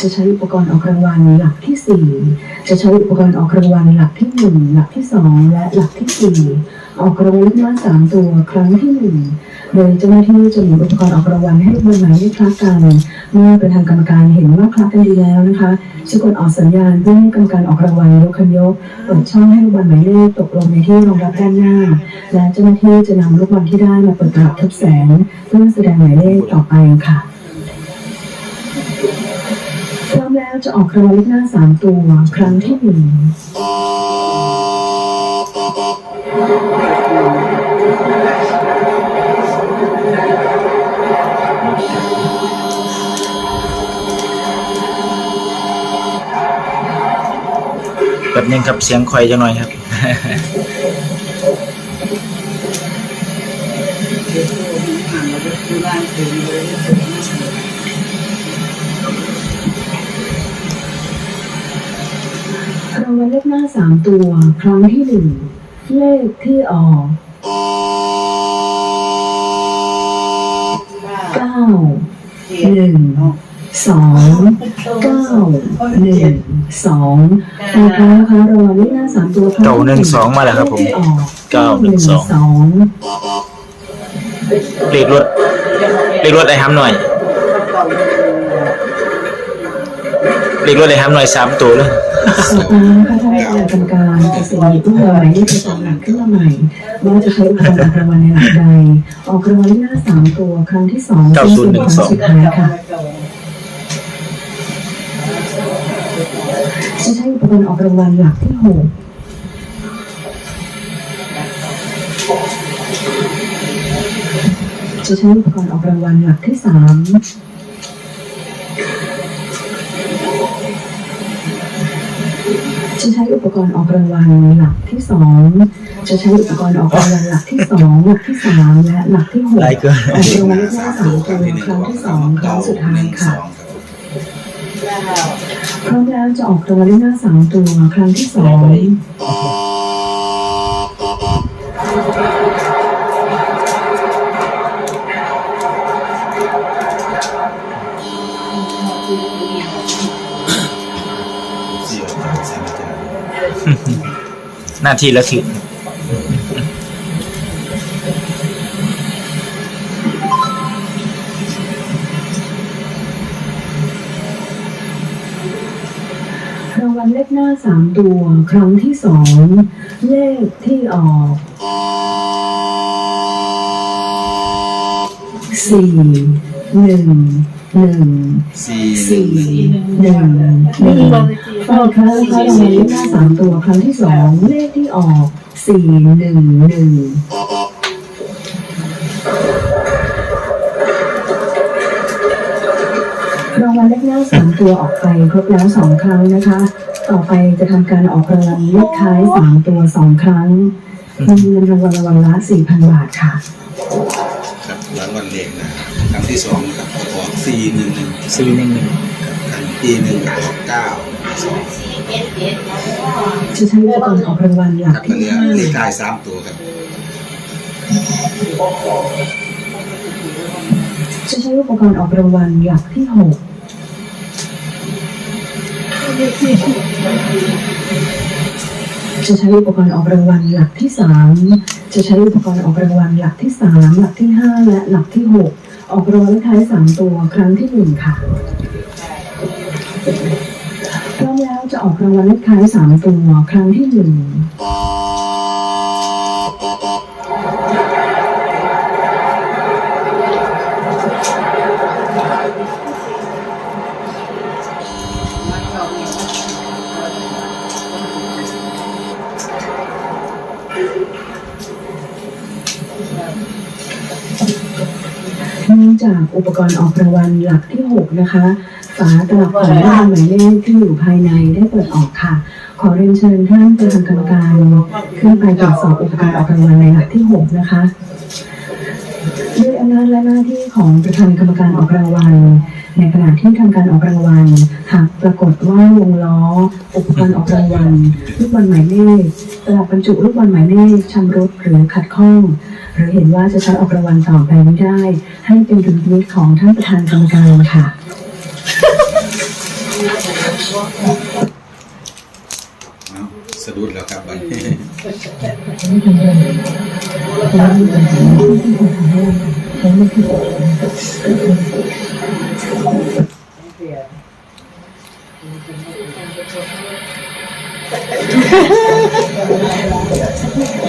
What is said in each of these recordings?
จะใช้อุปกรณ์ออกรางวัลหลักที่สี่จะใช้อุปกรณ์ออกรางวัลหลักที่หนึ่งหลักที่สองและหลักที่สี่ออกรางวัลเลขหน้าสามตัวครั้งที่หนึ่งโดยเจ้าหน้าที่จะหมุนอุปกรณ์ออกรางวัลให้ลูกบอลหมายเลขคล้ากันเมื่อประธานกรรมการเห็นว่าคล้ากันดีแล้วนะคะจะกดออกสัญญาณเพื่อให้กรรมการออกรางวัลยกคันยกเปิดช่องให้ลูกบอลหมายเลขตกลงในที่รองรับด้านหน้า และเจ้าหน้าที่จะนำลูกบอลที่ได้มาเปิดตลับทบแสงเพื่อแสดงหมายเลขต่อไปค่ะ จะออกรางวัลเลขหน้าสามตัว ครั้งที่หนึ่งแบบนึงครับเสียงคอยจังหน่อยครับร สามตัวครั้งที่หนึ่งเลขที่ออกเก้าหนึ่งสองเก้าหนึ่งสองต่อไปนะคะรางวัลเลขหน้าสามตัวครั้งที่เก้าหนึ่งสองมาแล้วครับผมเลขที่ออกเก้าหนึ่งสองสองเรียกรถเรียกรถไอ้ห้ำหน่อย เรียกรถไอ้ห้ำหน่อยสามตัวเลยต่อไปนะคะท่านประธานกรรมการจะเสนอผู้หมายเลขประจำหลักขึ้นมาใหม่ว่าจะใช้อุปกรณ์ออกรางวัลในหลักใด ออกรางวัลเลขหน้าสามตัวครั้งที่สองซึ่งเป็นครั้งสุดท้ายค่ะจะใช้อุปกรณ์ออกรางวัลหลักที่หกจะใช้อุปกรณ์ออกรางวัลหลักที่สาม จะใช้อุปกรณ์ออกรางวัลหลักที่สองจะใช้อุปกรณ์ออกรางวัลหลักที่สองหลักที่สามและหลักที่หกหลายเกินออกรางวัลเลขหน้าสามตัวครั้งที่สองครั้งสุดท้ายค่ะพร้อมแล้วจะออกรางวัลเลขหน้าสามตัวครั้งที่สอง หน้าที่ละทีรางวัลเลขหน้าสามตัวครั้งที่สองเลขที่ออกสี่หนึ่ง หนึ่งสี่สี่หนึ่งหนึ่งฟังครั้งนะคะรางวัลเลขหน้าสามตัวครั้งที่สองเลขที่ออกสี่หนึ่งหนึ่งรางวัลเลขหน้าสามตัวออกไปครบแล้วสองครั้งนะคะ ต่อไปจะทำการออกรางวัลเลขท้ายสามตัวสองครั้งมีเงินรางวัลรางวัลละสี่พันบาทค่ะครับรางวัลเลขนะครั้งที่สองครับ สี่หนึ่งหนึ่งซีหนึ่งหนึ่งครั้งที่หนึ่งออกเก้าสองจะใช้อุปกรณ์ออกรางวัลหลัคกรับที่เหลือห้าเลขท้ายสามตัวครับจะใช้อุปกรณ์ออกรางวัลหลักที่หกจะใช้อุปกรณ์ออกรางวัลหลักที่สามจะใช้อุปกรณ์ออกรางวัลหลักที่สามหลักที่ห้าและหลักที่หก ออกรางวัลเลขท้ายสามตัวครั้งที่หนึ่งค่ะ พร้อมแล้วจะออกรางวัลเลขท้ายสามตัวครั้งที่หนึ่ง อุปกรณ์ออกรางวัลหลักที่ 6 นะคะ ฝาตลับของรางวัลหมายเลขที่อยู่ภายในได้เปิดออกค่ะ ขอเรียนเชิญท่านประธานกรรมการขึ้นไปตรวจสอบอุปกรณ์ออกรางวัลในหลักที่ 6 นะคะด้วยอำนาจและหน้าที่ของประธานกรรมการออกรางวัลในขณะที่ทำการออกรางวัลหากปรากฏว่าวงล้อ อุปกรณ์ออกรางวัลลูกบอลหมายเลขตลับบรรจุลูกบอลหมายเลขชำรุดหรือขัดข้อง หรือเห็นว่าจะใช้ออกรางวัลต่อไปไม่ได้ ให้เป็นดุลพินิจของท่านประธานกรรมการค่ะ เอาสะดุดแล้วครับบัดนี้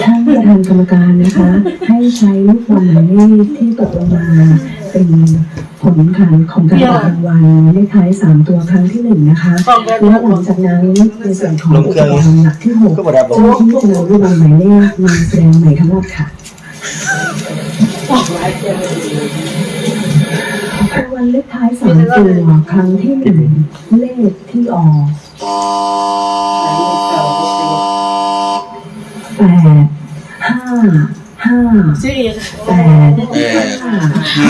ท่านประธานกรรมการนะคะ ให้ใช้ลูกบอลหมายเลขที่ตกลงมา เป็นผลการของการออกรางวัลเลขท้ายสามตัวครั้งที่หนึ่งนะคะและหลังจากนั้นในส่วนของอุปกรณ์หลักที่หกเจ้าหน้าที่จะนำลูกบอลหมายเลขมาแสดงใหม่ทั้งหมดค่ะรางวัลเลขท้ายสามตัวครั้งที่หนึ่งเลขที่ออก แปดห้าห้าแปดแปดห้าห้า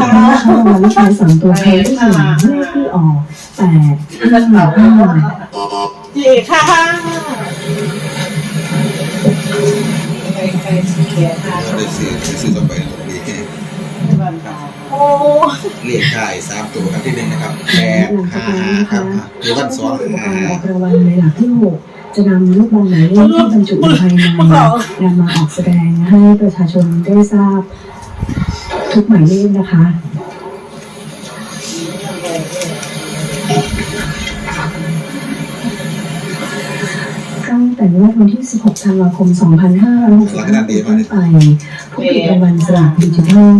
รางวัลเลขท้ายสองตัวครั้งที่หนึ่งเลขที่ออกแปดห้าห้าชื่ค่ะเราได้ซื้อซื้อต่อไปนะดีโอ้เลขท้สามตัวครั้งที่หนึ่งนะครับแปดห้าห้าครัคะบหรือวันสองห้ารณ์ออกรางวัลในหลักที่หก จะนำลูกบอลหมายเลขที่บรรจุอยู่ภายในนำมาออกแสดงให้ประชาชนได้ทราบทุกหมายเลขนะคะ ตั้งแต่งวดวันที่ 16 ธันวาคม 2565เป็นต้นไปผู้ถูกรางวัลสลากดิจิทัล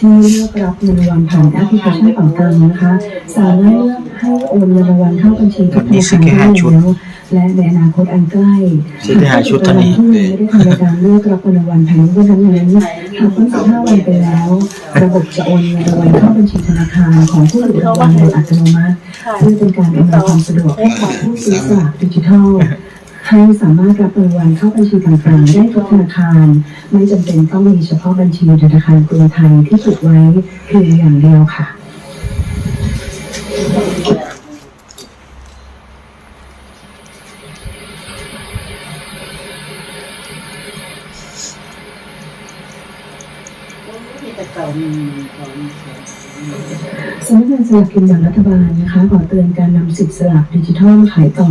ที่เลือกรับเงินรางวัลผ่านแอปพลิเคชันเป่าตังนะคะ สามารถเลือกให้โอนเงินรางวัลเข้าบัญชีกับธนาคารได้แล้วและในอนาคตอันใกล้ซื้อได้หาชุดเท่านี้ผู้ยังไม่ได้ทำรายการเลือกรับเงินรางวัลภายในวันนั้นนั้นหากพ้น15วันไปแล้ว ระบบจะโอนเงินรางวัลเข้าบัญชีธนาคารของผู้ถูกรางวัลโดยอัตโนมัติเพื่อเป็นการอำนวยความสะดวกให้กับผู้ซื้อสลากดิจิทัล ให้สามารถรับเงินรางวัลเข้าบัญชีต่างๆ ได้ทุกธนาคาร ไม่จำเป็นต้องมีเฉพาะบัญชีธนาคารกรุงไทยที่ผูกไว้เพียงอย่างเดียวค่ะสำนักงานสลากกินแบ่งรัฐบาลนะคะขอเตือนการนำสิทธิสลากดิจิทัลขายต่อ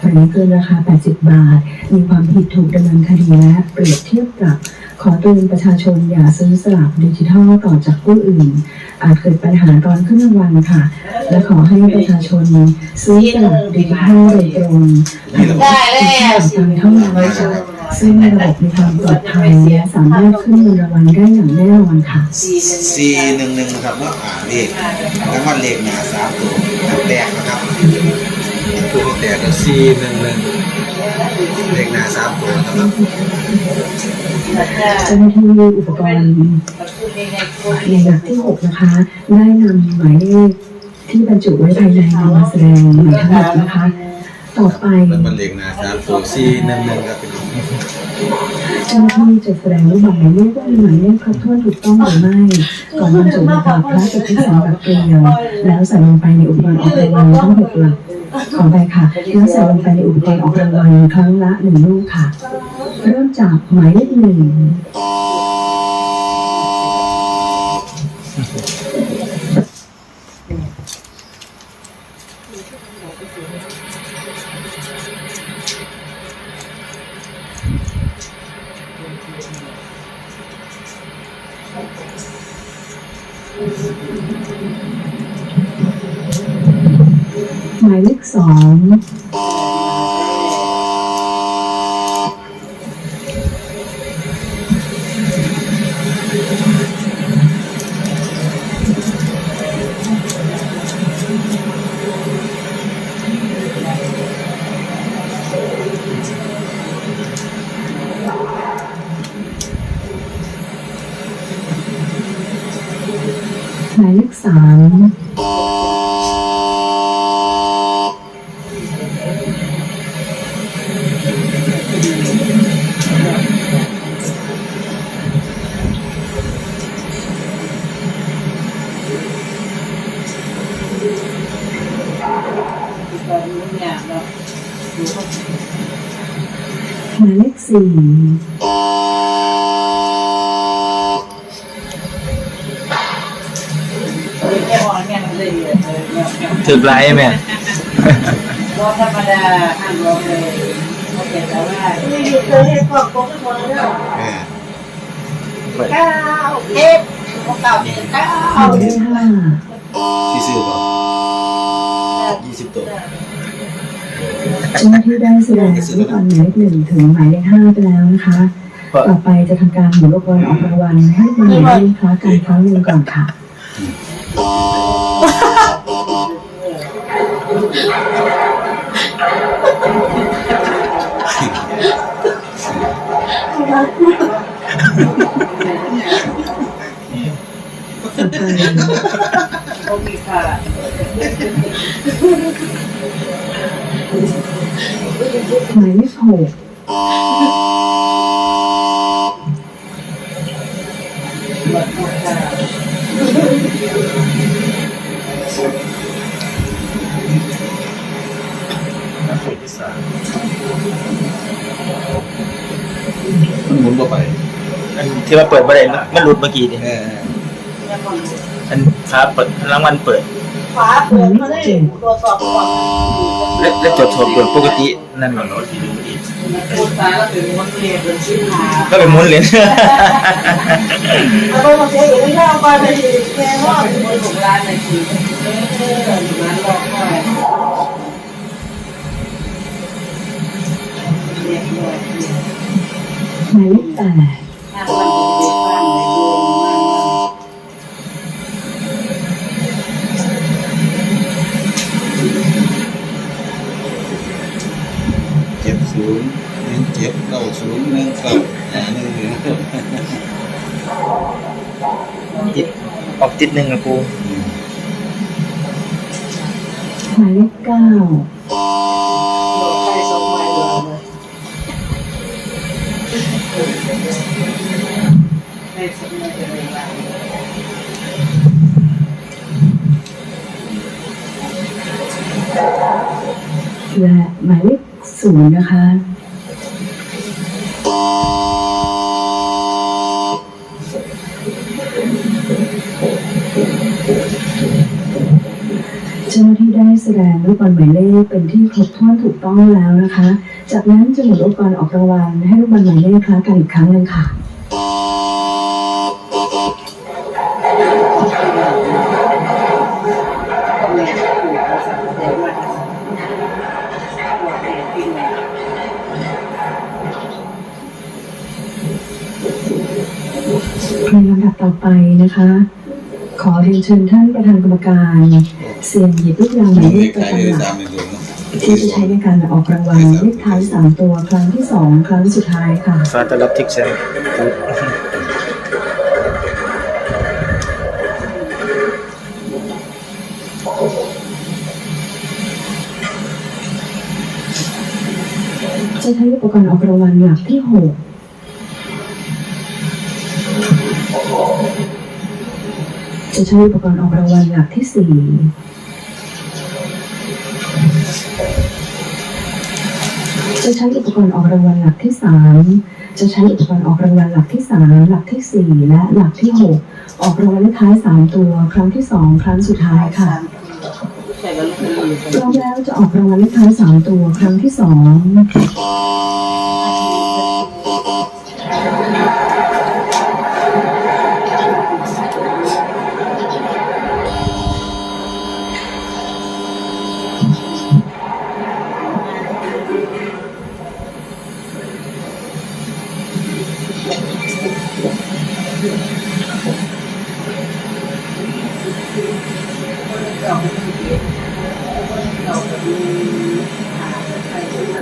หรือเกินราคา 80 บาท มีความผิดถูกดำเนินคดีและเปรียบเทียบปรับ ขอเตือนประชาชนอย่าซื้อสลากดิจิทัลต่อจากผู้อื่น อาจเกิดปัญหาตอนขึ้นรางวัลค่ะ และขอให้ประชาชนซื้อสลากดิจิทัลโดยตรงผ่านระบบติดต่อตามเท่านั้นค่ะซึ่งระบบมีความปลอดภัยและสามารถขึ้นเงินรางวัลได้อย่างแน่นอนค่ะ สี่หนึ่งหนึ่งนะครับว่าอ่าเลขรางวัลเลขหนาสามตัวนับแตกนะครับ ตัวแตกก็สี่หนึ่งหนึ่งเลขหนาสามตัวนะครับเจ้าหน้าที่อุปกรณ์ในหลักที่6นะคะ ได้นำหมายเลขที่บรรจุไว้ภายในนำมาแสดงใหม่ทั้งหมดนะคะ ต่อไปรางวัลเลขหนาสามตัวสี่หนึ่งหนึ่งครับเป็นเจ้าหน้าที่จะแสดงรูปแบบหมายเลขว่ามีหมายเลขครบถ้วนถูกต้องหรือไม่ก่อนบรรจุในกระดาษพลาสติกที่สำหรับเกลียวแล้วใส่ลงไปในอุปกรณ์ออกรางวัลต้องหกหลัก ขอไปค่ะแล้วใส่ลงไปในอุปกรณ์ออกรางวัลครั้งละหนึ่งลูกค่ะ เริ่มจากหมายเลขหนึ่ง หมายเลขสองหมายเลขสาม สี่แค่เนี่ยมันเลยเลยเนี่ยถึกไรแม่ร้องธรรมดาห้ามร้องเลยโอเคแต่ว่าอยู่เคยให้กล่องโป๊กทุกคนเลยแม่เก้าเอ็ดเก้าเอ็ดเก้าหมายเลขห้าที่ซื้อบ่ยี่สิบตัว เจ้าหน้าที่ได้แสดงลูกบอลหมายเลขหนึ่งถึงหมายเลขห้าไปแล้วนะคะ ต่อไปจะทำการหมุนลูกบอลออกรางวัลให้ลูกบอลหมายเลขคล้ากันครั้งหนึ่งก่อนค่ะต่อไป หมายเลขหกมันหมุนบ่ไปอันที่ว่าเปิดบ่ได้มันมันหลุดเมื่อกี้นี่เอออันฟ้าเปิดรางวัลเปิด ฟ้าเปิดเขาได้ตรวจสอบก่อนและและจดทบเปิดปกตินั่นมันพูดตาแล้วถึงวันเรียนเป็นชื่อหาก็เป็นมุนเลยเอาไปมาเสียอีกไม่ได้เอาไปไปดีแค่ว่าเป็นคนของร้านในทีร้านรอคอยเรียบร้อยหมายเลขแปด จ็ดเก้าศูนย์หนึ่งเก้าอ่าหนึ่งหนึ่งติดออกติดหนึ่งอะกูหมายเลขเก้าโดนใครส่งมาเราเลยให้สมมติเป็นเวลาและหมายเลขศูนย์นะคะ จ้าหน้าที่ได้แสดงลูกบอลหมายเลขเป็นที่ครบถ้วนถูกต้องแล้วนะคะ จากนั้นจะหมุนลูกบอลออกรางวัลให้ลูกบอลหมายเลขคล้ากันอีกครั้งหนึ่งค่ะเดียวมาบอกแม่จริงเลยในลำดับต่อไปนะคะ ขอเรียนเชิญท่านประธานกรรมการ เสี่ยงหยิบลูกยางหมายเลเลขขประท้ายเลขจำหลัสากมหนึ่งศูนย์เนาะที่จะใช้ในการออกรางวัลเลขท้ายสามตัวครั้งที่สองครั้งสุดท้ายค่ะฟ้าต้อนรับทิกเซนจะใช้อุปกรณ์ออกรางวัลหลักที่หก จะใช้อุปกรณ์ออกรางวัลหลักที่สี่จะใช้อุปกรณ์ออกรางวัลหลักที่สามจะใช้อุปกรณ์ออกรางวัลหลักที่สามหลักที่สี่และหลักที่หกออกรางวัลเลขท้ายสามตัวครั้งที่สองครั้งสุดท้ายค่ะแล้วลูกมือพร้อมแล้วจะออกรางวัลเลขท้ายสามตัวครั้งที่สอง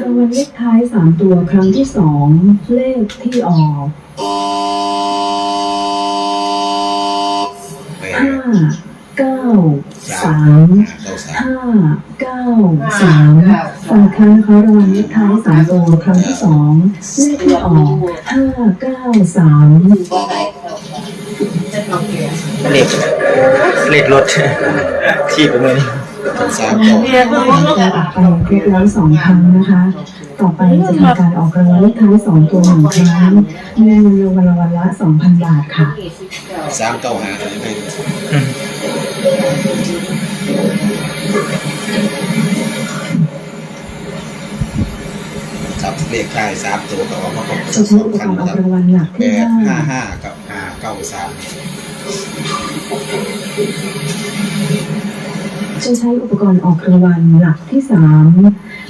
รางวัลเลขท้ายสามตัวครั้งที่สองเลขที่ออกห้าเก้าสามห้าเก้าสามฟังครั้งคะรางวัลเลขท้ายสามตัวครั้งที่สองเลขที่ออกห้าเก้าสามเลขเลขรถที่เป็นไงนี่เก้า สามดอกเรียกร้อยสองครั้งนะคะ ต่อไปจะมีการออกรางวัลเลขท้ายสองตัวหนึ่งครั้งเงินรางวัลวันละสองพันบาทค่ะสามเก้าหาหนึ่งครับเลขท้ายสามตัวก็ออกมาครบสองพันนะครับแปดห้าห้ากับห้าเก้าสาม จะใช้อุปกรณ์ออกรางวัลหลักที่สาม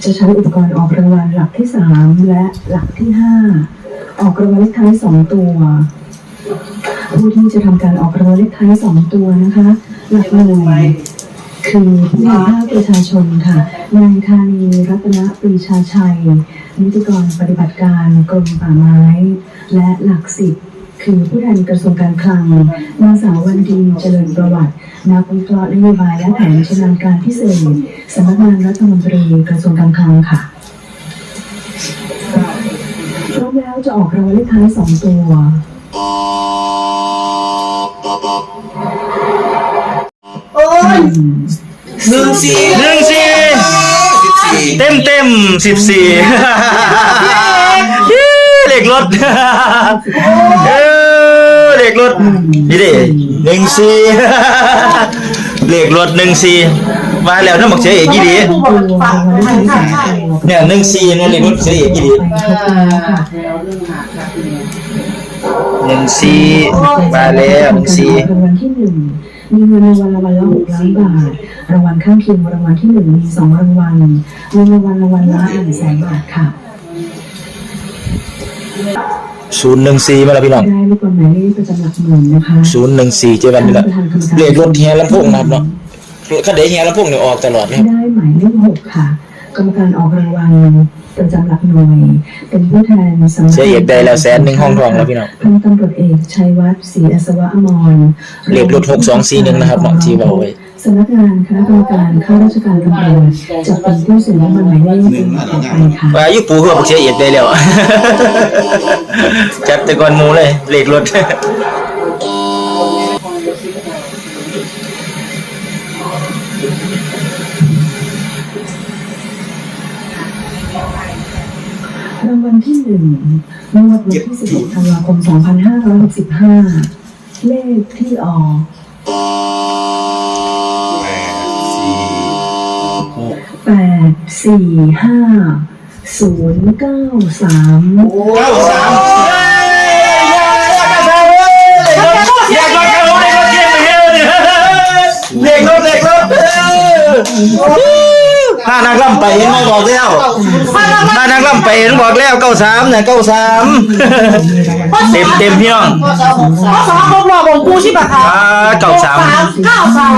จะใช้อุปกรณ์ออกรางวัลหลักที่สามและหลักที่ห้าออกรางวัลเลขท้ายสองตัว ผู้ที่จะทำการออกรางวัลเลขท้ายสองตัวนะคะหลักหน่วยคือผู้แทนภาคประชาชนค่ะนายธานีรัตนปรีชาชัย นิติกรปฏิบัติการกรมป่าไม้ และหลักสิบ คือผู้แทนกระทรวงการคลังนางสาววันดีเจริญประวัตินักวิเคราะห์นโยบายและแผนชำนาญการพิเศษสำนักงานรัฐมนตรีกระทรวงการคลังค่ะพร้อมแล้วจะออกรางวัลเลขท้ายสองตัวโอ้ยหนึ่งสี่หนึ่งสี่สิบสี่เต็มเต็มสิบสี่เหล็กรถ เหล็กรถนี่ดิหนึ่งสี่เหล็กรถหนึ่งสี่มาแล้วน้ำหมักเสียเอกยี่ดีเนี่ยหนึ่งสี่เนี่ยเหล็กรถเสียเอกยี่ดีหนึ่งสี่มาแล้วหนึ่งสี่มีเงินรางวัลรางวัลละหกล้านบาท รางวัลข้างเคียงรางวัลที่หนึ่งมีสองรางวัลเงินรางวัลรางวัลละหนึ่งแสนบาทค่ะ ศูนย์หนึ่งสี่มาแล้วพี่น้องได้ลูกบอลหมายเลขประจำหลักหมื่นนะคะศูนย์หนึ่งสี่เจอกันนี่แหละเหล็กรถเฮียลำโพงนะครับเนาะคันเดียเฮียลำโพงเนี่ยออกตลอดเลยครับได้หมายเลขหกค่ะ กรรมการออกรางวัลประจำหลักหน่วย เป็นผู้แทนสำนักเสียเอกได้แล้วแสนหนึ่งห้องทองแล้วพี่น้องพันตำรวจเอกชัยวัฒน์ศรีอัศวะอมรเลขรถ6241นะครับเนาะที่ว่าไว้ สำนักงานคณะกรรมการข้าราชการตำรวจจะเป็นผู้เสียรางวัลหมายเลขต่อไปค่ะว่าอายุปูเพื่อบอกเสียเอกได้แล้ว จัดแต่ก่อนหมูเลยเหล็กรถรางวัลที่หนึ่งงวดวันที่16ธันวาคม2565เลขที่ออกแปดสี่หก แปดสี่ห้าศูนย์เก้าสามเก้าสามเด็กรถเด็กรถเด็กรถเด็กรถเด็กรถ ถ้านางล่ำไปเห็นไหมบอกแล้วถ้านางล่ำไปเห็นบอกแล้วเก้าสามเนี่ยเก้าสามเต็มเต็มพี่น้องข้อสองข้อสองครบรอบของกูใช่ปะคะอ่าเก้าสามเก้าสาม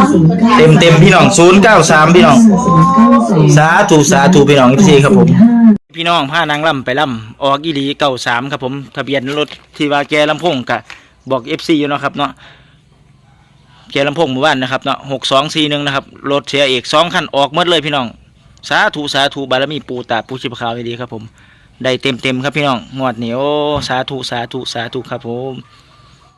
เต็มเต็มพี่น้องศูนย์เก้าสามพี่น้องศูนย์เก้าสองสาธุสาธุพี่น้องพี่ครับผมห้าพี่น้องพานางล่ำไปล่ำออกอีหลีเก้าสามครับผมทะเบียนรถที่ว่าแกลำโพงกะบอกเอฟซีอยู่เนาะครับเนาะแกลำโพงหมู่บ้านนะครับเนาะหกสองสี่หนึ่งนะครับ รถเสียเอกสองคันออกหมดเลยพี่น้อง สาธุสาธุบารมีปูตาปูชิบขาวดีครับผม ได้เต็มเต็มครับพี่น้องงวดเหนียวสาธุสาธุสาธุครับผม